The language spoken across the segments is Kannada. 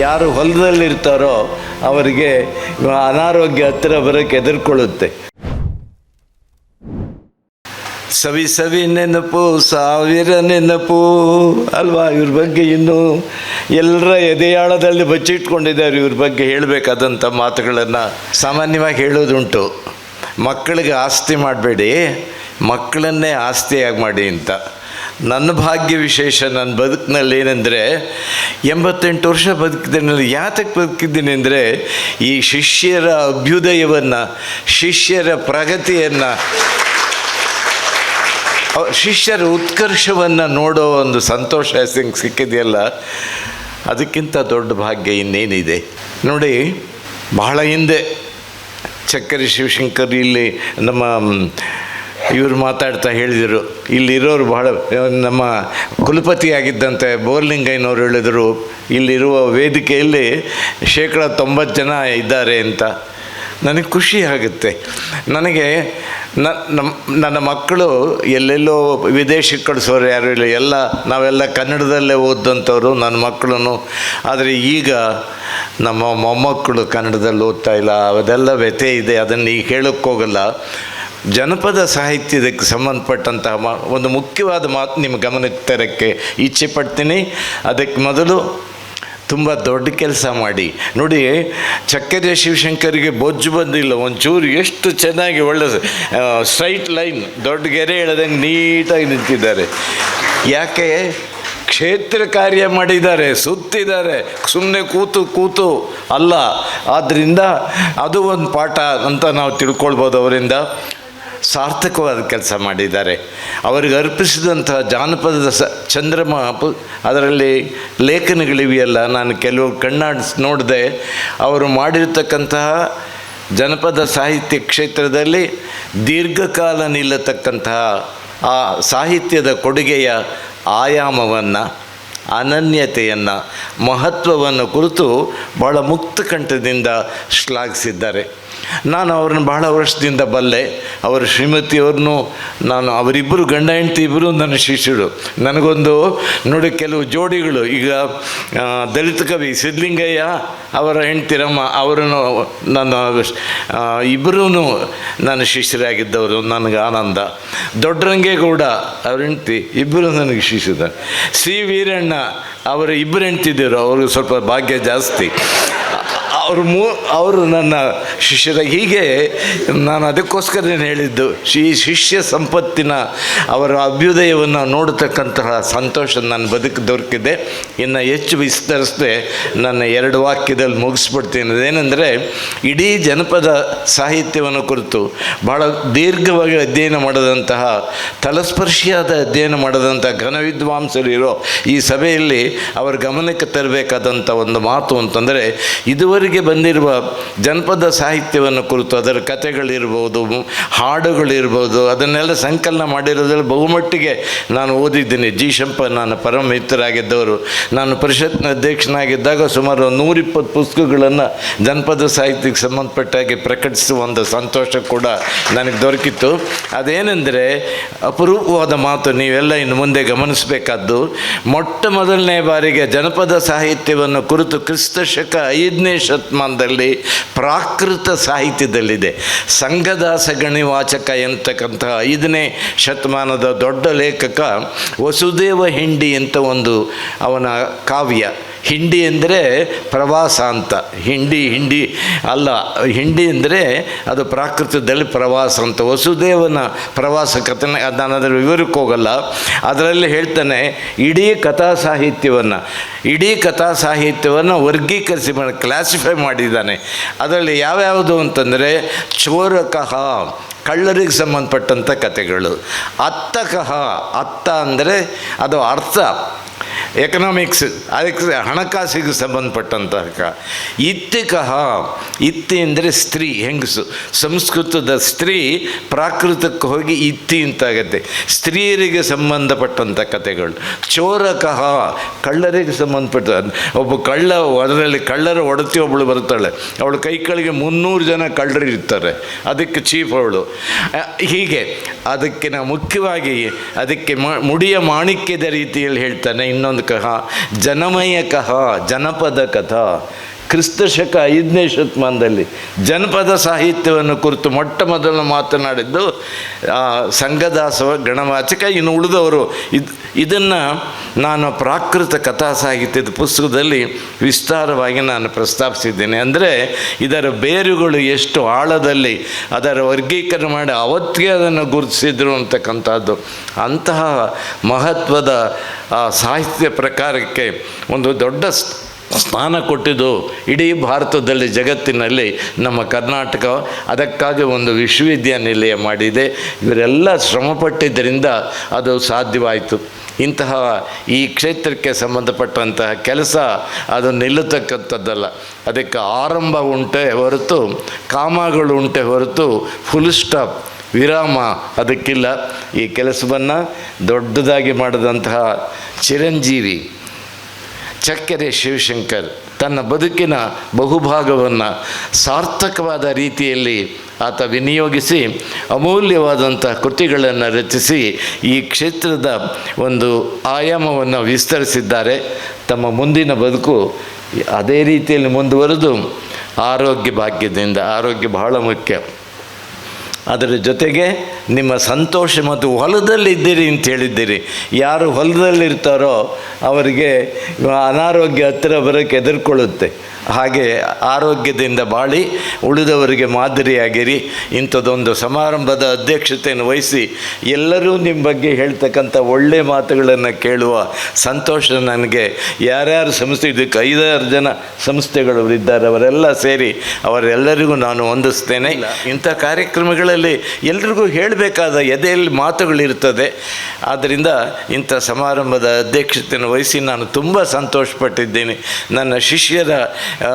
ಯಾರು ಹೊಲದಲ್ಲಿರ್ತಾರೋ ಅವರಿಗೆ ಅನಾರೋಗ್ಯ ಹತ್ತಿರ ಬರೋಕ್ಕೆ ಎದುರ್ಕೊಳ್ಳುತ್ತೆ ಸವಿ ಸವಿ ನೆನಪು, ಸಾವಿರ ನೆನಪು, ಅಲ್ವಾ ಇವ್ರ ಬಗ್ಗೆ ಇನ್ನೂ? ಎಲ್ಲರ ಎದೆಯಾಳದಲ್ಲಿ ಬಚ್ಚಿಟ್ಕೊಂಡಿದ್ದಾರೆ ಇವ್ರ ಬಗ್ಗೆ ಹೇಳಬೇಕಾದಂಥ ಮಾತುಗಳನ್ನು ಸಾಮಾನ್ಯವಾಗಿ ಹೇಳೋದುಂಟು. ಮಕ್ಕಳಿಗೆ ಆಸ್ತಿ ಮಾಡಬೇಡಿ, ಮಕ್ಕಳನ್ನೇ ಆಸ್ತಿಯಾಗಿ ಮಾಡಿ ಅಂತ. ನನ್ನ ಭಾಗ್ಯ ವಿಶೇಷ, ನನ್ನ ಬದುಕಿನಲ್ಲಿ ಏನಂದರೆ ಎಂಬತ್ತೆಂಟು ವರ್ಷ ಬದುಕಿದ್ದೇನೆ ಯಾತಕ್ಕೆ ಬದುಕಿದ್ದೀನಿ ಅಂದರೆ ಈ ಶಿಷ್ಯರ ಅಭ್ಯುದಯವನ್ನು, ಶಿಷ್ಯರ ಪ್ರಗತಿಯನ್ನು ಶಿಷ್ಯರ ಉತ್ಕರ್ಷವನ್ನು ನೋಡೋ ಒಂದು ಸಂತೋಷ ಸಿಂಗ್ ಸಿಕ್ಕಿದೆಯಲ್ಲ, ಅದಕ್ಕಿಂತ ದೊಡ್ಡ ಭಾಗ್ಯ ಇನ್ನೇನಿದೆ? ನೋಡಿ, ಬಹಳ ಹಿಂದೆ, ಚಕ್ಕರಿ ಶಿವಶಂಕರ್ ಇಲ್ಲಿ ನಮ್ಮ ಇವರು ಮಾತಾಡ್ತಾ ಹೇಳಿದರು, ಇಲ್ಲಿರೋರು ಬಹಳ, ನಮ್ಮ ಕುಲಪತಿಯಾಗಿದ್ದಂತೆ ಬೋರ್ಲಿಂಗಯ್ಯನವರು ಹೇಳಿದರು, ಇಲ್ಲಿರುವ ವೇದಿಕೆಯಲ್ಲಿ ಶೇಕಡ ತೊಂಬತ್ತು ಜನ ಇದ್ದಾರೆ ಅಂತ. ನನಗೆ ಖುಷಿ ಆಗುತ್ತೆ. ನನಗೆ ನಮ್ಮ ನನ್ನ ಮಕ್ಕಳು ಎಲ್ಲೆಲ್ಲೋ ವಿದೇಶಕ್ಕೆ ಕಳಿಸೋರು ಯಾರು ಇಲ್ಲ, ಎಲ್ಲ, ನಾವೆಲ್ಲ ಕನ್ನಡದಲ್ಲೇ ಓದಂಥವ್ರು ನನ್ನ ಮಕ್ಕಳು ಆದರೆ ಈಗ ನಮ್ಮ ಮೊಮ್ಮಕ್ಕಳು ಕನ್ನಡದಲ್ಲಿ ಓದ್ತಾ ಇಲ್ಲ, ಅದೆಲ್ಲ ವ್ಯಥೆ ಇದೆ, ಅದನ್ನು ಈಗ ಹೇಳೋಕ್ಕೆ ಹೋಗಲ್ಲ ಜನಪದ ಸಾಹಿತ್ಯದಕ್ಕೆ ಸಂಬಂಧಪಟ್ಟಂತಹ ಮಾ ಒಂದು ಮುಖ್ಯವಾದ ಮಾತು ನಿಮ್ಮ ಗಮನಕ್ಕೆ ತರಕ್ಕೆ ಇಚ್ಛೆ ಪಡ್ತೀನಿ. ಅದಕ್ಕೆ ಮೊದಲು ತುಂಬ ದೊಡ್ಡ ಕೆಲಸ ಮಾಡಿ. ನೋಡಿ, ಚಕ್ಕೆರೆ ಶಿವಶಂಕರಿಗೆ ಬೊಜ್ಜು ಬಂದಿಲ್ಲ. ಒಂಚೂರು ಎಷ್ಟು ಚೆನ್ನಾಗಿ ಒಳ್ಳೆ ಸ್ಟ್ರೈಟ್ ಲೈನ್ ದೊಡ್ಡ ಗೆರೆ ಎಳೆದಂಗೆ ನೀಟಾಗಿ ನಿಂತಿದ್ದಾರೆ. ಯಾಕೆ? ಕ್ಷೇತ್ರ ಕಾರ್ಯ ಮಾಡಿದ್ದಾರೆ, ಸುತ್ತಿದ್ದಾರೆ. ಸುಮ್ಮನೆ ಕೂತು ಕೂತು ಅಲ್ಲ. ಆದ್ದರಿಂದ ಅದು ಒಂದು ಪಾಠ ಅಂತ ನಾವು ತಿಳ್ಕೊಳ್ಬೋದು ಅವರಿಂದ. ಸಾರ್ಥಕವಾದ ಕೆಲಸ ಮಾಡಿದ್ದಾರೆ. ಅವರಿಗೆ ಅರ್ಪಿಸಿದಂತಹ ಜಾನಪದದ ಸ ಚಂದ್ರಮ ಪು- ಅದರಲ್ಲಿ ಲೇಖನಗಳಿವೆಯಲ್ಲ, ನಾನು ಕೆಲವು ಕಣ್ಣಾಡಿಸಿ ನೋಡಿದೆ. ಅವರು ಮಾಡಿರ್ತಕ್ಕಂತಹ ಜನಪದ ಸಾಹಿತ್ಯ ಕ್ಷೇತ್ರದಲ್ಲಿ ದೀರ್ಘಕಾಲ ನಿಲ್ಲತಕ್ಕಂತಹ ಆ ಸಾಹಿತ್ಯದ ಕೊಡುಗೆಯ ಆಯಾಮವನ್ನು ಅನನ್ಯತೆಯನ್ನು, ಮಹತ್ವವನ್ನು ಕುರಿತು ಬಹಳ ಮುಕ್ತ ಕಂಠದಿಂದ ಶ್ಲಾಘಿಸಿದ್ದಾರೆ. ನಾನು ಅವ್ರನ್ನ ಬಹಳ ವರ್ಷದಿಂದ ಬಲ್ಲೆ, ಅವರ ಶ್ರೀಮತಿಯವ್ರನ್ನೂ, ನಾನು ಅವರಿಬ್ಬರು ಗಂಡ ಹೆಂಡತಿ ಇಬ್ಬರು ನನ್ನ ಶಿಷ್ಯರು. ನನಗೊಂದು, ನೋಡಿ ಕೆಲವು ಜೋಡಿಗಳು. ಈಗ ದಲಿತ ಕವಿ ಸಿದ್ಧಲಿಂಗಯ್ಯ ಅವರ ಹೆಂಡ್ತಿರಮ್ಮ ಅವರನ್ನು, ನನ್ನ ಇಬ್ಬರೂ ನನ್ನ ಶಿಷ್ಯರಾಗಿದ್ದವರು, ನನಗೆ ಆನಂದ. ದೊಡ್ಡರಂಗೇಗೌಡ ಅವ್ರ ಹೆಂಡ್ತಿ ಇಬ್ಬರು ನನಗೆ ಶಿಷ್ಯರು ಸಿ. ವೀರಣ್ಣ ಅವರ ಇಬ್ಬರು ಹೆಂಡ್ತಿದ್ದರು ಅವ್ರಿಗೆ ಸ್ವಲ್ಪ ಭಾಗ್ಯ ಜಾಸ್ತಿ. ಅವರು ಮೂ, ಅವರು ನನ್ನ ಶಿಷ್ಯರ ಹೀಗೆ ನಾನು ಅದಕ್ಕೋಸ್ಕರ ಹೇಳಿದ್ದು ಈ ಶಿಷ್ಯ ಸಂಪತ್ತಿನ ಅವರ ಅಭ್ಯುದಯವನ್ನು ನೋಡತಕ್ಕಂತಹ ಸಂತೋಷ ನನ್ನ ಬದುಕು ದೊರಕಿದೆ. ಇನ್ನು ಹೆಚ್ಚು ವಿಸ್ತರಿಸದೆ ನನ್ನ ಎರಡು ವಾಕ್ಯದಲ್ಲಿ ಮುಗಿಸ್ಬಿಡ್ತೀನಿ. ಅದೇನೆಂದರೆ, ಇಡೀ ಜನಪದ ಸಾಹಿತ್ಯವನ್ನು ಕುರಿತು ಭಾಳ ದೀರ್ಘವಾಗಿ ಅಧ್ಯಯನ ಮಾಡಿದಂತಹ, ತಲಸ್ಪರ್ಶಿಯಾದ ಅಧ್ಯಯನ ಮಾಡಿದಂಥ ಘನ ವಿದ್ವಾಂಸರಿರೋ ಈ ಸಭೆಯಲ್ಲಿ ಅವರ ಗಮನಕ್ಕೆ ತರಬೇಕಾದಂಥ ಒಂದು ಮಾತು ಅಂತಂದರೆ, ಇದುವರೆಗೆ ಬಂದಿರುವ ಜನಪದ ಸಾಹಿತ್ಯವನ್ನು ಕುರಿತು, ಅದರ ಕಥೆಗಳಿರ್ಬೋದು, ಹಾಡುಗಳಿರ್ಬೋದು, ಅದನ್ನೆಲ್ಲ ಸಂಕಲನ ಮಾಡಿರೋದ್ರಲ್ಲಿ ಬಹುಮಟ್ಟಿಗೆ ನಾನು ಓದಿದ್ದೀನಿ. ಜಿ. ಶಂಪ ನಾನು ಪರಮ ಮಿತ್ರರಾಗಿದ್ದವರು. ನಾನು ಪರಿಷತ್ನ ಅಧ್ಯಕ್ಷನಾಗಿದ್ದಾಗ ಸುಮಾರು ನೂರಿಪ್ಪತ್ತು ಪುಸ್ತಕಗಳನ್ನು ಜನಪದ ಸಾಹಿತ್ಯಕ್ಕೆ ಸಂಬಂಧಪಟ್ಟ ಹಾಗೆ ಪ್ರಕಟಿಸುವ ಒಂದು ಸಂತೋಷ ಕೂಡ ನನಗೆ ದೊರಕಿತ್ತು. ಅದೇನೆಂದರೆ, ಅಪರೂಪವಾದ ಮಾತು ನೀವೆಲ್ಲ ಇನ್ನು ಮುಂದೆ ಗಮನಿಸಬೇಕಾದ್ದು, ಮೊಟ್ಟ ಮೊದಲನೇ ಬಾರಿಗೆ ಜನಪದ ಸಾಹಿತ್ಯವನ್ನು ಕುರಿತು ಕ್ರಿಸ್ತ ಶಕ ಐದನೇ ಶತಮಾನದಲ್ಲಿ ಪ್ರಾಕೃತ ಸಾಹಿತ್ಯದಲ್ಲಿದೆ. ಸಂಘದಾಸ ಗಣಿವಾಚಕ ಎಂತಕ್ಕಂತಹ ಐದನೇ ಶತಮಾನದ ದೊಡ್ಡ ಲೇಖಕ ವಸುದೇವ ಹಿಂಡಿ ಅಂತ ಒಂದು ಅವನ ಕಾವ್ಯ. ಹಿಂಡಿ ಅಂದರೆ ಪ್ರವಾಸ ಅಂತ. ಹಿಂಡಿ ಹಿಂಡಿ, ಅಲ್ಲ, ಹಿಂಡಿ ಅಂದರೆ ಅದು ಪ್ರಾಕೃತದಲ್ಲಿ ಪ್ರವಾಸ ಅಂತ. ವಸುದೇವನ ಪ್ರವಾಸ ಕಥನ ನಾನು ಅದರ ವಿವರಕ್ಕೆ ಹೋಗಲ್ಲ. ಅದರಲ್ಲಿ ಹೇಳ್ತಾನೆ, ಇಡೀ ಕಥಾ ಸಾಹಿತ್ಯವನ್ನು, ಇಡೀ ಕಥಾ ಸಾಹಿತ್ಯವನ್ನು ವರ್ಗೀಕರಿಸಿ ಕ್ಲಾಸಿಫೈ ಮಾಡಿದ್ದಾನೆ. ಅದರಲ್ಲಿ ಯಾವ್ಯಾವುದು ಅಂತಂದರೆ, ಚೋರಕಃ, ಕಳ್ಳರಿಗೆ ಸಂಬಂಧಪಟ್ಟಂಥ ಕಥೆಗಳು. ಅತ್ತಕಃ, ಅತ್ತ ಅಂದರೆ ಅದು ಅರ್ಥ. ಎಕನಾಮಿಕ್ಸ್ ಅದಕ್ಕೆ ಹಣಕಾಸಿಗೆ ಸಂಬಂಧಪಟ್ಟಂತಹ ಇತ್ತಿಕಃ ಇತ್ತಿ ಅಂದರೆ ಸ್ತ್ರೀ, ಹೆಂಗಸು. ಸಂಸ್ಕೃತದ ಸ್ತ್ರೀ ಪ್ರಾಕೃತಕ್ಕೆ ಹೋಗಿ ಇತ್ತಿ ಅಂತಾಗತ್ತೆ. ಸ್ತ್ರೀಯರಿಗೆ ಸಂಬಂಧಪಟ್ಟಂಥ ಕಥೆಗಳು. ಚೋರಕಃ ಕಳ್ಳರಿಗೆ ಸಂಬಂಧಪಟ್ಟ, ಒಬ್ಬ ಕಳ್ಳ, ಅದರಲ್ಲಿ ಕಳ್ಳರ ಒಡತಿ ಒಬ್ಬಳು ಬರ್ತಾಳೆ ಅವಳು ಕೈ ಕೆಳಗೆ ಮುನ್ನೂರು ಜನ ಕಳ್ಳರು ಇರ್ತಾರೆ. ಅದಕ್ಕೆ ಚೀಫ್ ಅವಳು. ಹೀಗೆ. ಅದಕ್ಕೆ ನಾವು ಮುಖ್ಯವಾಗಿ ಅದಕ್ಕೆ ಮುಡಿಯ ಮಾಣಿಕ್ಯದ ರೀತಿಯಲ್ಲಿ ಹೇಳ್ತಾನೆ ಇನ್ನೊಂದು ಕಹ ಜನಮಯ ಕಹ ಜನಪದ ಕಥಾ ಕ್ರಿಸ್ತ ಶಕ ಐದನೇ ಶತಮಾನದಲ್ಲಿ ಜನಪದ ಸಾಹಿತ್ಯವನ್ನು ಕುರಿತು ಮೊಟ್ಟ ಮೊದಲು ಮಾತನಾಡಿದ್ದು ಸಂಘದಾಸವ ಗಣವಾಚಕ, ಇನ್ನು ಉಳಿದವರು. ಇದು, ಇದನ್ನು ನಾನು ಪ್ರಾಕೃತ ಕಥಾ ಸಾಹಿತ್ಯದ ಪುಸ್ತಕದಲ್ಲಿ ವಿಸ್ತಾರವಾಗಿ ನಾನು ಪ್ರಸ್ತಾಪಿಸಿದ್ದೇನೆ. ಅಂದರೆ ಇದರ ಬೇರುಗಳು ಎಷ್ಟು ಆಳದಲ್ಲಿ, ಅದರ ವರ್ಗೀಕರಣ ಮಾಡಿ ಅವತ್ತಿಗೆ ಅದನ್ನು ಗುರುತಿಸಿದ್ರು ಅಂತಕ್ಕಂಥದ್ದು. ಅಂತಹ ಮಹತ್ವದ ಸಾಹಿತ್ಯ ಪ್ರಕಾರಕ್ಕೆ ಒಂದು ದೊಡ್ಡ ಸ್ಥಾನ ಕೊಟ್ಟಿದ್ದು ಇಡೀ ಭಾರತದಲ್ಲಿ ಜಗತ್ತಿನಲ್ಲಿ ನಮ್ಮ ಕರ್ನಾಟಕ. ಅದಕ್ಕಾಗಿ ಒಂದು ವಿಶ್ವವಿದ್ಯಾನಿಲಯ ಮಾಡಿದೆ. ಇವರೆಲ್ಲ ಶ್ರಮಪಟ್ಟಿದ್ದರಿಂದ ಅದು ಸಾಧ್ಯವಾಯಿತು. ಇಂತಹ ಈ ಕ್ಷೇತ್ರಕ್ಕೆ ಸಂಬಂಧಪಟ್ಟಂತಹ ಕೆಲಸ ಅದು ನಿಲ್ಲತಕ್ಕಂಥದ್ದಲ್ಲ. ಅದಕ್ಕೆ ಆರಂಭ ಉಂಟೆ ಹೊರತು, ಕಾಮಗಳು ಉಂಟೆ ಹೊರತು ಫುಲ್ ಸ್ಟಾಪ್ ವಿರಾಮ ಅದಕ್ಕಿಲ್ಲ. ಈ ಕೆಲಸವನ್ನು ದೊಡ್ಡದಾಗಿ ಮಾಡಿದಂತಹ ಚಿರಂಜೀವಿ ಚಕ್ಕೆರೆ ಶಿವಶಂಕರ್ ತನ್ನ ಬದುಕಿನ ಬಹುಭಾಗವನ್ನು ಸಾರ್ಥಕವಾದ ರೀತಿಯಲ್ಲಿ ಆತ ವಿನಿಯೋಗಿಸಿ ಅಮೂಲ್ಯವಾದಂಥ ಕೃತಿಗಳನ್ನು ರಚಿಸಿ ಈ ಕ್ಷೇತ್ರದ ಒಂದು ಆಯಾಮವನ್ನು ವಿಸ್ತರಿಸಿದ್ದಾರೆ. ತಮ್ಮ ಮುಂದಿನ ಬದುಕು ಅದೇ ರೀತಿಯಲ್ಲಿ ಮುಂದುವರೆದು ಆರೋಗ್ಯ ಭಾಗ್ಯದಿಂದ, ಆರೋಗ್ಯ ಬಹಳ ಮುಖ್ಯ. ಅದರ ಜೊತೆಗೆ ನಿಮ್ಮ ಸಂತೋಷ ಮತ್ತು ಹೊಲದಲ್ಲಿದ್ದೀರಿ ಅಂತ ಹೇಳಿದ್ದೀರಿ. ಯಾರು ಹೊಲದಲ್ಲಿರ್ತಾರೋ ಅವರಿಗೆ ಅನಾರೋಗ್ಯ ಹತ್ತಿರ ಬರೋಕ್ಕೆ ಎದುರ್ಕೊಳ್ಳುತ್ತೆ ಹಾಗೆ ಆರೋಗ್ಯದಿಂದ ಬಾಳಿ ಉಳಿದವರಿಗೆ ಮಾದರಿಯಾಗಿರಿ. ಇಂಥದ್ದೊಂದು ಸಮಾರಂಭದ ಅಧ್ಯಕ್ಷತೆಯನ್ನು ವಹಿಸಿ ಎಲ್ಲರೂ ನಿಮ್ಮ ಬಗ್ಗೆ ಹೇಳ್ತಕ್ಕಂಥ ಒಳ್ಳೆಯ ಮಾತುಗಳನ್ನು ಕೇಳುವ ಸಂತೋಷ ನನಗೆ. ಯಾರ್ಯಾರು ಸಂಸ್ಥೆ, ಇದಕ್ಕೆ ಐದಾರು ಜನ ಸಂಸ್ಥೆಗಳು ಇದ್ದಾರೆ, ಅವರೆಲ್ಲ ಸೇರಿ ಅವರೆಲ್ಲರಿಗೂ ನಾನು ಹೊಂದಿಸ್ತೇನೆ ಇಂಥ ಕಾರ್ಯಕ್ರಮಗಳಲ್ಲಿ ಎಲ್ರಿಗೂ ಹೇಳಬೇಕಾದ ಎದೆಯಲ್ಲಿ ಮಾತುಗಳಿರ್ತದೆ ಆದ್ದರಿಂದ ಇಂಥ ಸಮಾರಂಭದ ಅಧ್ಯಕ್ಷತೆಯನ್ನು ವಹಿಸಿ ನಾನು ತುಂಬ ಸಂತೋಷಪಟ್ಟಿದ್ದೇನೆ. ನನ್ನ ಶಿಷ್ಯರ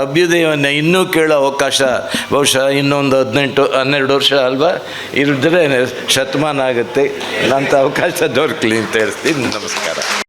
ಅಭ್ಯುದಯವನ್ನು ಇನ್ನೂ ಕೇಳೋ ಅವಕಾಶ ಬಹುಶಃ ಇನ್ನೊಂದು ಹದಿನೆಂಟು, ಹನ್ನೆರಡು ವರ್ಷ ಅಲ್ವಾ? ಇರಿದ್ರೆ ಶತಮಾನ ಆಗುತ್ತೆ. ಅಂತ ಅವಕಾಶ ದೊರಕಲಿ ಅಂತ ಹೇಳ್ತೀನಿ. ನಮಸ್ಕಾರ.